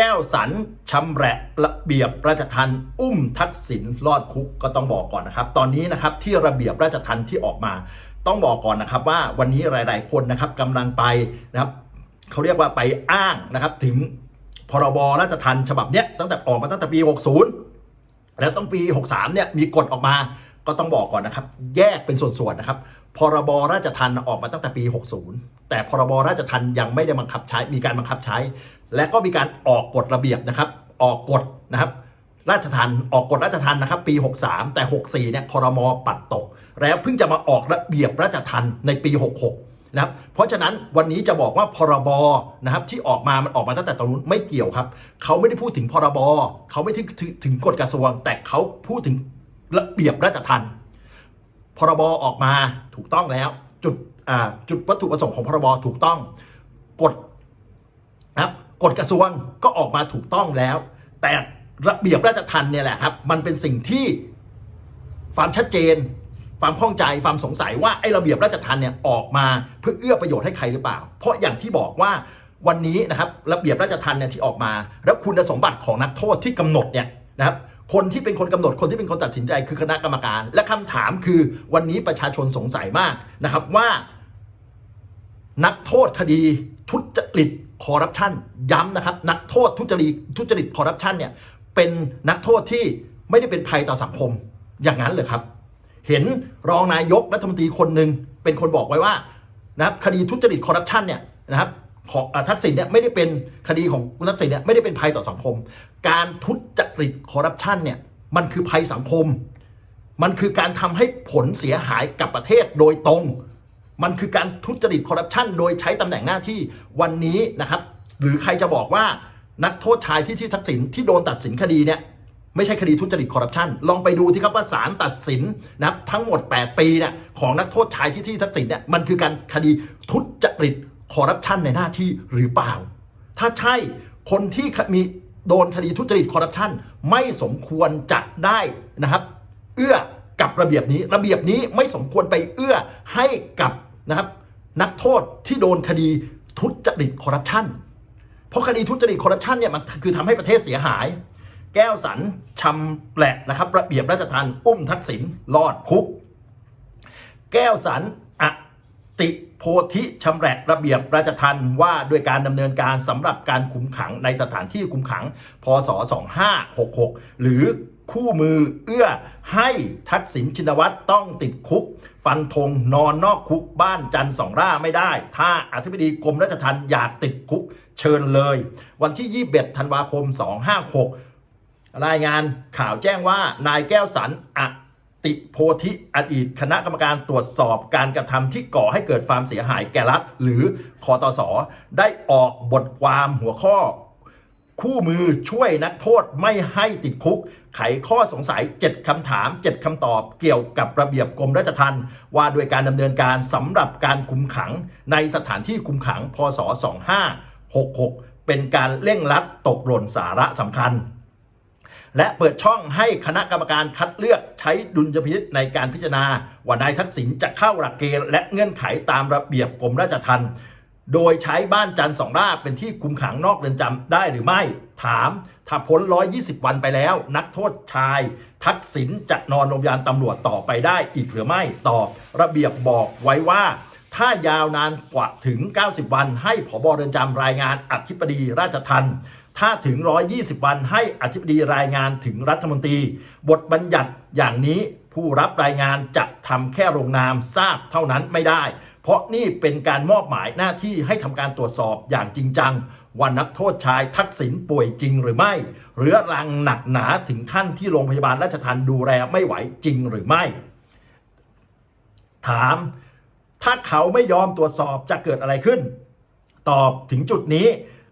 แก้วสันชำแหละระเบียบราชทันอุ้มทักษิณรอดคุกก็ต้องบอกก่อนนะครับ ตอนนี้นะครับที่ระเบียบราชทันที่ออกมา ต้องบอกก่อนนะครับว่าวันนี้หลาย ๆ คนนะครับกำลังไปนะครับเขาเรียกว่าไปอ้างนะครับถึงพรบราชทันฉบับเนี้ยตั้งแต่ออกมาตั้งแต่ปี 60 แล้วต้องปี 63 เนี่ยมีกฎออกมาก็ต้องบอกก่อนนะครับ แยกเป็นส่วนๆนะครับพรบราชทัณฑ์ออกมาตั้งแต่ปี 60 แต่พรบราชทัณฑ์ยังไม่ได้บังคับใช้มีการบังคับใช้ และก็มีการออกกฎระเบียบนะครับ ออกกฎนะครับราชทัณฑ์ออกกฎราชทัณฑ์นะครับ ปี 63 แต่ 64เนี่ยครมปัดตก แล้วเพิ่งจะมาออกระเบียบราชทัณฑ์ในปี 66 นะครับ เพราะฉะนั้นวันนี้จะบอกว่าพรบนะครับ ที่ออกมามันออกมาตั้งแต่ตอนนู้นไม่เกี่ยวครับ เขาไม่ได้พูดถึงพรบเขาไม่ถึงถึงถึงกฎกระทรวง แต่เขาพูดถึงระเบียบราชทัณฑ์พรบออกมาถูกต้องแล้วจุดอ่าจุดวัตถุประสงค์ของพรบถูกต้องกฎนะครับ กฎกระทรวงก็ออกมาถูกต้องแล้ว แต่ระเบียบราชทัณฑ์เนี่ยแหละครับ มันเป็นสิ่งที่ความชัดเจน ความข้องใจความสงสัยว่าไอ้ระเบียบราชทัณฑ์เนี่ยออกมาเพื่อเอื้อประโยชน์ให้ใครหรือเปล่า เพราะอย่างที่บอกว่าวันนี้นะครับระเบียบราชทัณฑ์เนี่ยที่ออกมา แล้วคุณสมบัติของนักโทษที่กำหนดเนี่ยนะครับคนที่เป็นคนกำหนดคนที่เป็นคนตัดสินใจคือคณะกรรมการ และคำถามคือวันนี้ประชาชนสงสัยมากนะครับว่า นักโทษคดีทุจริต คอร์รัปชันย้ำนะครับ นักโทษทุจริตทุจริตคอร์รัปชันเนี่ยเป็นนักโทษที่ไม่ได้เป็นภัยต่อสังคมอย่างนั้นเลยครับ เห็นรองนายกรัฐมนตรีคนหนึ่งเป็นคนบอกไว้ว่านะครับคดีทุจริตคอร์รัปชันเนี่ยนะครับของทักษิณเนี่ยไม่ได้เป็นคดีของคุณทักษิณเนี่ยไม่ได้เป็นภัยต่อสังคม การทุจริตคอร์รัปชันเนี่ยมันคือภัยสังคม มันคือการทำให้ผลเสียหายกับประเทศโดยตรง มันคือการทุจริตคอร์รัปชันโดยใช้ตำแหน่งหน้าที่วันนี้นะครับ หรือใครจะบอกว่านักโทษชายที่ที่ทักษิณที่โดนตัดสินคดีเนี่ยไม่ใช่คดีทุจริตคอร์รัปชันลองไปดูที่ครับว่าศาลตัดสินนะครับทั้งหมด 8 ปีเนี่ยของนักโทษชายที่ที่ทักษิณเนี่ยมันคือการคดีทุจริตคอร์รัปชันในหน้าที่หรือเปล่า ถ้าใช่คนที่มีโดนคดีทุจริตคอร์รัปชันไม่สมควรจะได้นะครับ เอื้อกับระเบียบนี้ระเบียบนี้ไม่สมควรไปเอื้อให้กับ นะครับ นักโทษที่โดนคดีทุจริตคอร์รัปชันเพราะคดีทุจริตคอร์รัปชันเนี่ยมันคือทำให้ประเทศเสียหาย แก้วสันชำแหละนะครับระเบียบราชทัณฑ์อุ้มทักษิณรอดคุก แก้วสันอติโพธิชำแหละระเบียบราชทัณฑ์ว่าด้วยการดำเนินการสำหรับการคุมขังในสถานที่คุมขัง พศ 2566 หรือคู่มือเอื้อให้ทักษิณชินวัตรต้องติดคุก ฟันธงนอนนอกคุกบ้านจันสองร่าไม่ได้ ถ้าอธิบดีกรมราชทัณฑ์อยากติดคุกเชิญเลย วันที่ 21 ธันวาคม 256 รายงานข่าวแจ้งว่านายแก้วสันอติโพธิอดีตคณะกรรมการตรวจสอบการกระทำที่ก่อให้เกิดความเสียหายแก่รัฐ หรือคอตสได้ออกบทความหัวข้อ คู่มือช่วยนักโทษไม่ให้ติดคุก ไขข้อสงสัย 7คำถาม 7คำตอบเกี่ยวกับระเบียบกรมราชทัณฑ์ว่าด้วยการดำเนินการสำหรับการคุมขังในสถานที่คุมขัง พศ 2566 เป็นการเร่งรัดตกหล่นสาระสำคัญ และเปิดช่องให้คณะกรรมการคัดเลือกใช้ดุลยพินิจในการพิจารณาว่านายทักษิณจะเข้าหลักเกณฑ์และเงื่อนไขตามระเบียบกรมราชทัณฑ์ โดยใช้บ้านจันทร์สองราเป็นที่คุมขังนอกเรือนจำได้หรือไม่ ถามถ้าพ้น 120 วันไปแล้ว นักโทษชาย ทักษิณจะนอนโรงพยาบาลตำรวจต่อไปได้อีกหรือไม่ ตอบ ระเบียบบอกไว้ว่า ถ้ายาวนานกว่าถึง 90 วัน ให้ผบเรือนจำรายงานอธิบดีราชทัณฑ์ถ้าถึง 120 วันให้อธิบดีรายงานถึงรัฐมนตรี บทบัญญัติอย่างนี้ผู้รับรายงานจะทำแค่ลงนามทราบเท่านั้นไม่ได้ เพราะนี่เป็นการมอบหมายหน้าที่ให้ทำการตรวจสอบอย่างจริงจังว่านักโทษชายทักษิณป่วยจริงหรือไม่เรื้อรังหนักหนาถึงขั้นที่โรงพยาบาลราชทัณฑ์ดูแลไม่ไหวจริงหรือไม่ ถาม ถ้าเขาไม่ยอมตรวจสอบจะเกิดอะไรขึ้น ตอบถึงจุดนี้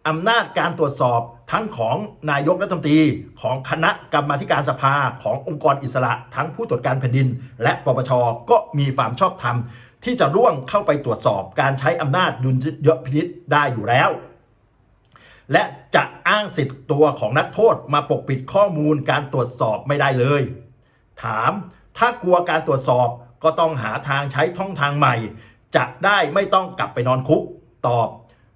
อำนาจการตรวจสอบทั้งของนายกรัฐมนตรีของคณะกรรมาธิการสภาขององค์กรอิสระ ทั้งผู้ตรวจการแผ่นดิน และปปชก็มีความชอบธรรม ที่จะร่วงเข้าไปตรวจสอบการใช้อำนาจดุลยพินิษได้อยู่แล้ว และจะอ้างสิทธิ์ตัวของนักโทษมาปกปิดข้อมูลการตรวจสอบไม่ได้เลย ถามถ้ากลัวการตรวจสอบก็ต้องหาทางใช้ท่องทางใหม่ จะได้ไม่ต้องกลับไปนอนคุก ตอบ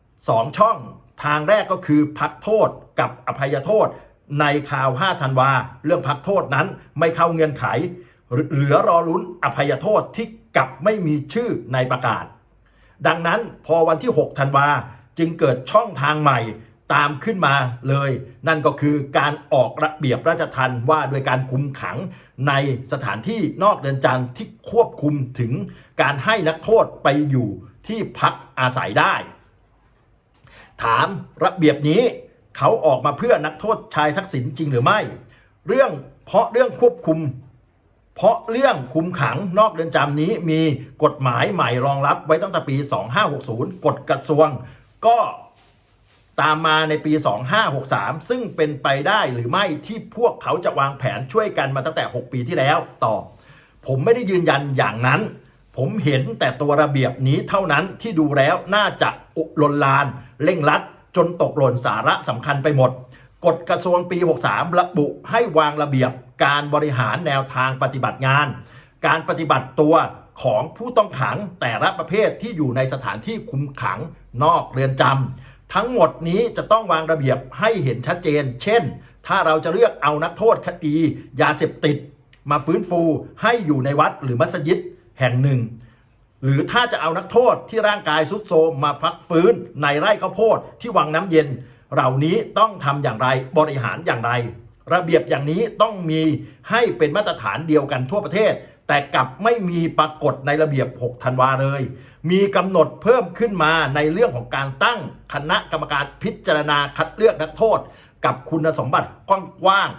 2 ช่องทางแรกก็คือพักโทษกับอภัยโทษ ในข่าว 5 ธันวา เรื่องพักโทษนั้นไม่เข้าเงื่อนไข เหลือรอลุ้นอภัยโทษที่ กับไม่มีชื่อในประกาศ ดังนั้นพอวันที่ 6 ธันวาจึงเกิดช่องทางใหม่ตามขึ้นมาเลย นั่นก็คือการออกระเบียบราชทัณฑ์ว่าโดยการคุมขังในสถานที่นอกเรือนจำที่ควบคุมถึงการให้นักโทษไปอยู่ที่พักอาศัยได้ ถามระเบียบนี้เขาออกมาเพื่อนักโทษชายทักษิณจริงหรือไม่ เรื่องเพราะเรื่องควบคุม เพราะเรื่องคุมขังนอกเรือนจำนี้มีกฎหมายใหม่รองรับไว้ตั้งแต่ปี 2560 กฎกระทรวง ก็ตามมาในปี 2563 ซึ่งเป็นไปได้หรือไม่ที่พวกเขาจะวางแผนช่วยกันมาตั้งแต่ 6 ปีที่แล้วตอบผมไม่ได้ยืนยันอย่างนั้น ผมเห็นแต่ตัวระเบียบนี้เท่านั้นที่ดูแล้วน่าจะอุลนลานเร่งรัด จนตกหล่นสาระสำคัญไปหมด กฎกระทรวงปี 63 ระบุให้วางระเบียบการบริหารแนวทางปฏิบัติงาน การปฏิบัติตัวของผู้ต้องขังแต่ละประเภทที่อยู่ในสถานที่คุมขังนอกเรือนจำทั้งหมดนี้จะต้องวางระเบียบให้เห็นชัดเจน เช่น ถ้าเราจะเลือกเอานักโทษคดี ยาเสพติด มาฟื้นฟูให้อยู่ในวัดหรือมัสยิดแห่งหนึ่ง หรือถ้าจะเอานักโทษที่ร่างกายสุดโทรมมาพักฟื้นในไร่ข้าวโพดที่วังน้ำเย็น เหล่านี้ต้องทำอย่างไรบริหารอย่างไร ระเบียบอย่างนี้ต้องมีให้เป็นมาตรฐานเดียวกันทั่วประเทศ แต่กลับไม่มีปรากฏในระเบียบ 6 ธันวาเลย มีกำหนดเพิ่มขึ้นมาในเรื่องของการตั้งคณะกรรมการพิจารณาคัดเลือกนักโทษ กับคุณสมบัติกว้าง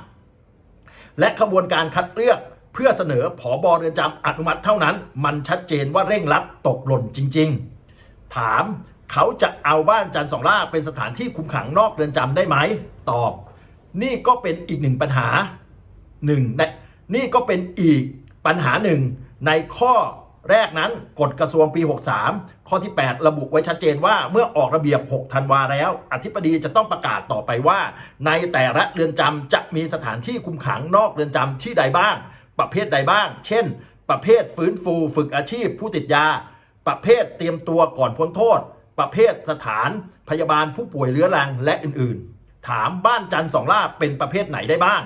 ๆและขบวนการคัดเลือกเพื่อเสนอผอบอเรือนจำอนุมัติเท่านั้น มันชัดเจนว่าเร่งรัดตกหล่นจริง ๆ ถาม เขาจะเอาบ้านจันทร์สองล่าเป็นสถานที่คุมขังนอกเรือนจำได้ไหมตอบ นี่ก็เป็นอีกหนึ่งปัญหาหนึ่งนนี่ก็เป็นอีกปัญหาหนึ่งในข้อแรกนั้นกฎกระทรวงปี 63 ข้อที่ 8 ระบุไว้ชัดเจนว่าเมื่อออกระเบียบ 6 ธันวาแล้ว อธิบดีจะต้องประกาศต่อไปว่า ในแต่ละเรือนจำจะมีสถานที่คุมขังนอกเรือนจำที่ใดบ้าง ประเภทใดบ้าง เช่น ประเภทฟื้นฟู ฝึกอาชีพ ผู้ติดยา ประเภทเตรียมตัวก่อนพ้นโทษ ประเภทสถานพยาบาลผู้ป่วยเรื้อรังและอื่นๆ ถามบ้านจันทร์สองล่าเป็นประเภทไหนได้บ้าง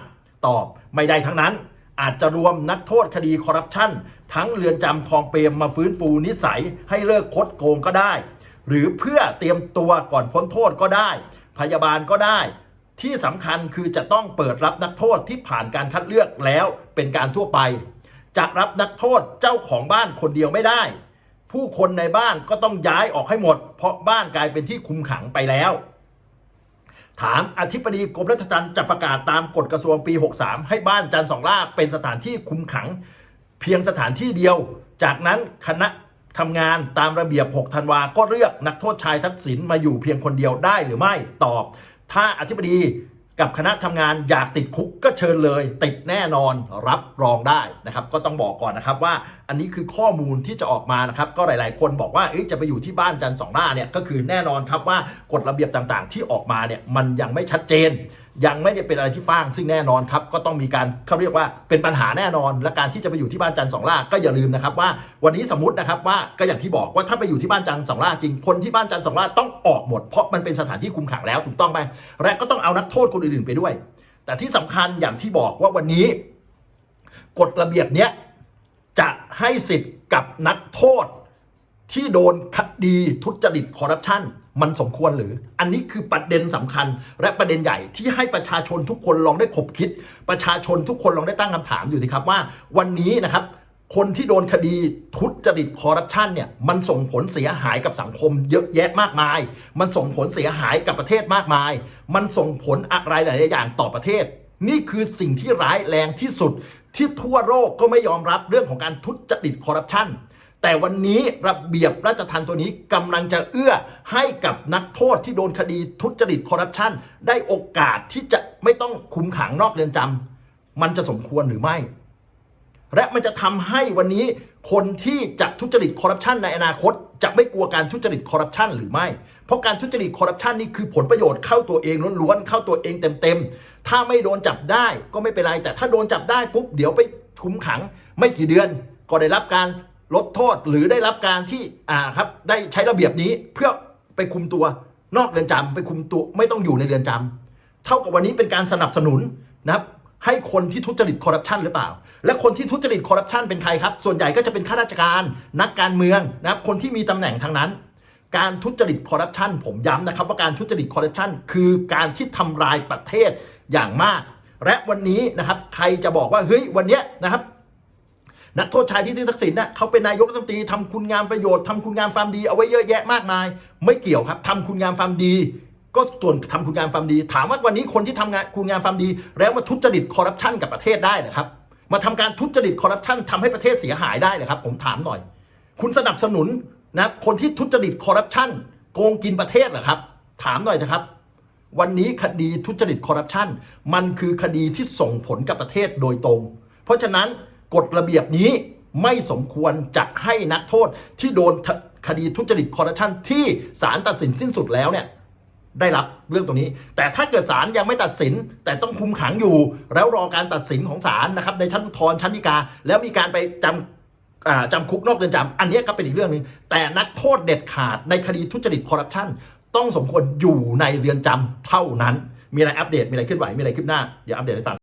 ตอบไม่ได้ทั้งนั้น อาจจะรวมนักโทษคดีคอร์รัปชันทั้งเรือนจำคลองเปรมมาฟื้นฟูนิสัยให้เลิกคดโกงก็ได้ หรือเพื่อเตรียมตัวก่อนพ้นโทษก็ได้ พยาบาลก็ได้ ที่สำคัญคือจะต้องเปิดรับนักโทษที่ผ่านการคัดเลือกแล้วเป็นการทั่วไปจะรับนักโทษเจ้าของบ้านคนเดียวไม่ได้ ผู้คนในบ้านก็ต้องย้ายออกให้หมด เพราะบ้านกลายเป็นที่คุมขังไปแล้ว ถามอธิบดีกรมราชทัณฑ์จะประกาศตามกฎกระทรวงปี 63 ให้บ้านจันทร์สองล่าเป็นสถานที่คุมขัง เพียงสถานที่เดียว จากนั้นคณะทำงานตามระเบียบ 6 ธันวา ก็เลือกนักโทษชายทักษิณมาอยู่เพียงคนเดียวได้หรือไม่ตอบ ถ้าอธิบดี กับคณะทำงานอยากติดคุกก็เชิญเลย ติดแน่นอนรับรองได้นะครับ ก็ต้องบอกก่อนนะครับว่าอันนี้คือข้อมูลที่จะออกมานะครับ ก็หลาย ๆ คนบอกว่าจะไปอยู่ที่บ้านจันทร์สองหน้าเนี่ยก็คือแน่นอนครับว่ากฎระเบียบต่างๆ ที่ออกมาเนี่ยมันยังไม่ชัดเจน ยังไม่ได้เป็นอะไรที่ฟ้างซึ่งแน่นอนครับก็ต้องมีการเขาเรียกว่าเป็นปัญหาแน่นอน และการที่จะไปอยู่ที่บ้านจันทร์สองล่าก็อย่าลืมนะครับว่าวันนี้สมมตินะครับว่าก็อย่างที่บอกว่าถ้าไปอยู่ที่บ้านจันทร์สองล่าจริงคนที่บ้านจันทร์สองล่าต้องออกหมดเพราะมันเป็นสถานที่คุมขังแล้วถูกต้องไหมและก็ต้องเอานักโทษคนอื่นๆไปด้วย แต่ที่สำคัญอย่างที่บอกว่าวันนี้กฎระเบียบเนี้ยจะให้สิทธิ์กับนักโทษที่โดนค ดีทุจริตคอร์รัปชันมันสมควรหรือ อันนี้คือประเด็นสำคัญ และประเด็นใหญ่ที่ให้ประชาชนทุกคนลองได้ขบคิด ประชาชนทุกคนลองได้ตั้งคำถามอยู่ดีครับว่า วันนี้นะครับคนที่โดนคดีทุจริตคอร์รัปชันเนี่ยมันส่งผลเสียหายกับสังคมเยอะแยะมากมาย มันส่งผลเสียหายกับประเทศมากมาย มันส่งผลอะไรหลาย ๆ อย่างต่อประเทศ นี่คือสิ่งที่ร้ายแรงที่สุดที่ทั่วโลกก็ไม่ยอมรับเรื่องของการทุจริตคอร์รัปชัน แต่วันนี้ระเบียบราชทัณฑ์ตัวนี้กำลังจะเอื้อให้กับนักโทษที่โดนคดีทุจริตคอร์รัปชันได้โอกาสที่จะไม่ต้องคุมขังนอกเรือนจำมันจะสมควรหรือไม่ และมันจะทำให้วันนี้คนที่จะทุจริตคอร์รัปชันในอนาคต จะไม่กลัวการทุจริตคอร์รัปชันหรือไม่ เพราะการทุจริตคอร์รัปชันนี่คือผลประโยชน์เข้าตัวเองล้วนๆเข้าตัวเองเต็มๆถ้าไม่โดนจับได้ก็ไม่เป็นไรแต่ถ้าโดนจับได้ปุ๊บเดี๋ยวไปคุมขังไม่กี่เดือนก็ได้รับการ ลดโทษหรือได้รับการที่อ่าครับได้ใช้ระเบียบนี้เพื่อไปคุมตัวนอกเรือนจำไปคุมตัวไม่ต้องอยู่ในเรือนจำเท่ากับวันนี้เป็นการสนับสนุนนะครับให้คนที่ทุจริตคอร์รัปชันหรือเปล่า และคนที่ทุจริตคอร์รัปชันเป็นใครครับ ส่วนใหญ่ก็จะเป็นข้าราชการ นักการเมืองนะครับ คนที่มีตำแหน่งทางนั้น การทุจริตคอร์รัปชันผมย้ำนะครับว่าการทุจริตคอร์รัปชันคือการที่ทำลายประเทศอย่างมาก และวันนี้นะครับ ใครจะบอกว่าเฮ้ยวันเนี้ยนะครับ นักโทษชายที่ที่ทักษิณน่ะเขาเป็นนายกรัฐมนตรีทำคุณงามประโยชน์ทำคุณงามความดีเอาไว้เยอะแยะมากมาย ไม่เกี่ยวครับทำคุณงามความดี ก็ส่วนทำคุณงามความดี ถามว่าวันนี้คนที่ทำงานคุณงามความดี แล้วมาทุจริตคอร์รัปชันกับประเทศได้เหรอครับ มาทำการทุจริตคอร์รัปชันทำให้ประเทศเสียหายได้เหรอครับ ผมถามหน่อย คุณสนับสนุนนะคนที่ทุจริตคอร์รัปชันโกงกินประเทศเหรอครับ ถามหน่อยนะครับ วันนี้คดีทุจริตคอร์รัปชันมันคือคดีที่ส่งผลกับประเทศโดยตรง เพราะฉะนั้น กฎระเบียบนี้ไม่สมควรจะให้นักโทษที่โดนคดีทุจริตคอร์รัปชันที่ศาลตัดสินสิ้นสุดแล้วเนี่ยได้รับเรื่องตรงนี้ แต่ถ้าเกิดศาลยังไม่ตัดสิน แต่ต้องคุมขังอยู่ แล้วรอการตัดสินของศาลนะครับในชั้นอุทธรณ์ชั้นฎีกา แล้วมีการไปจำจำคุกนอกเรือนจำอันนี้ก็เป็นอีกเรื่องหนึ่งแต่นักโทษเด็ดขาดในคดีทุจริตคอร์รัปชันต้องสมควรอยู่ในเรือนจำเท่านั้น มีอะไรอัปเดตมีอะไรขึ้นไหวมีอะไรขึ้นหน้าเดี๋ยวอัปเดตให้ฟัง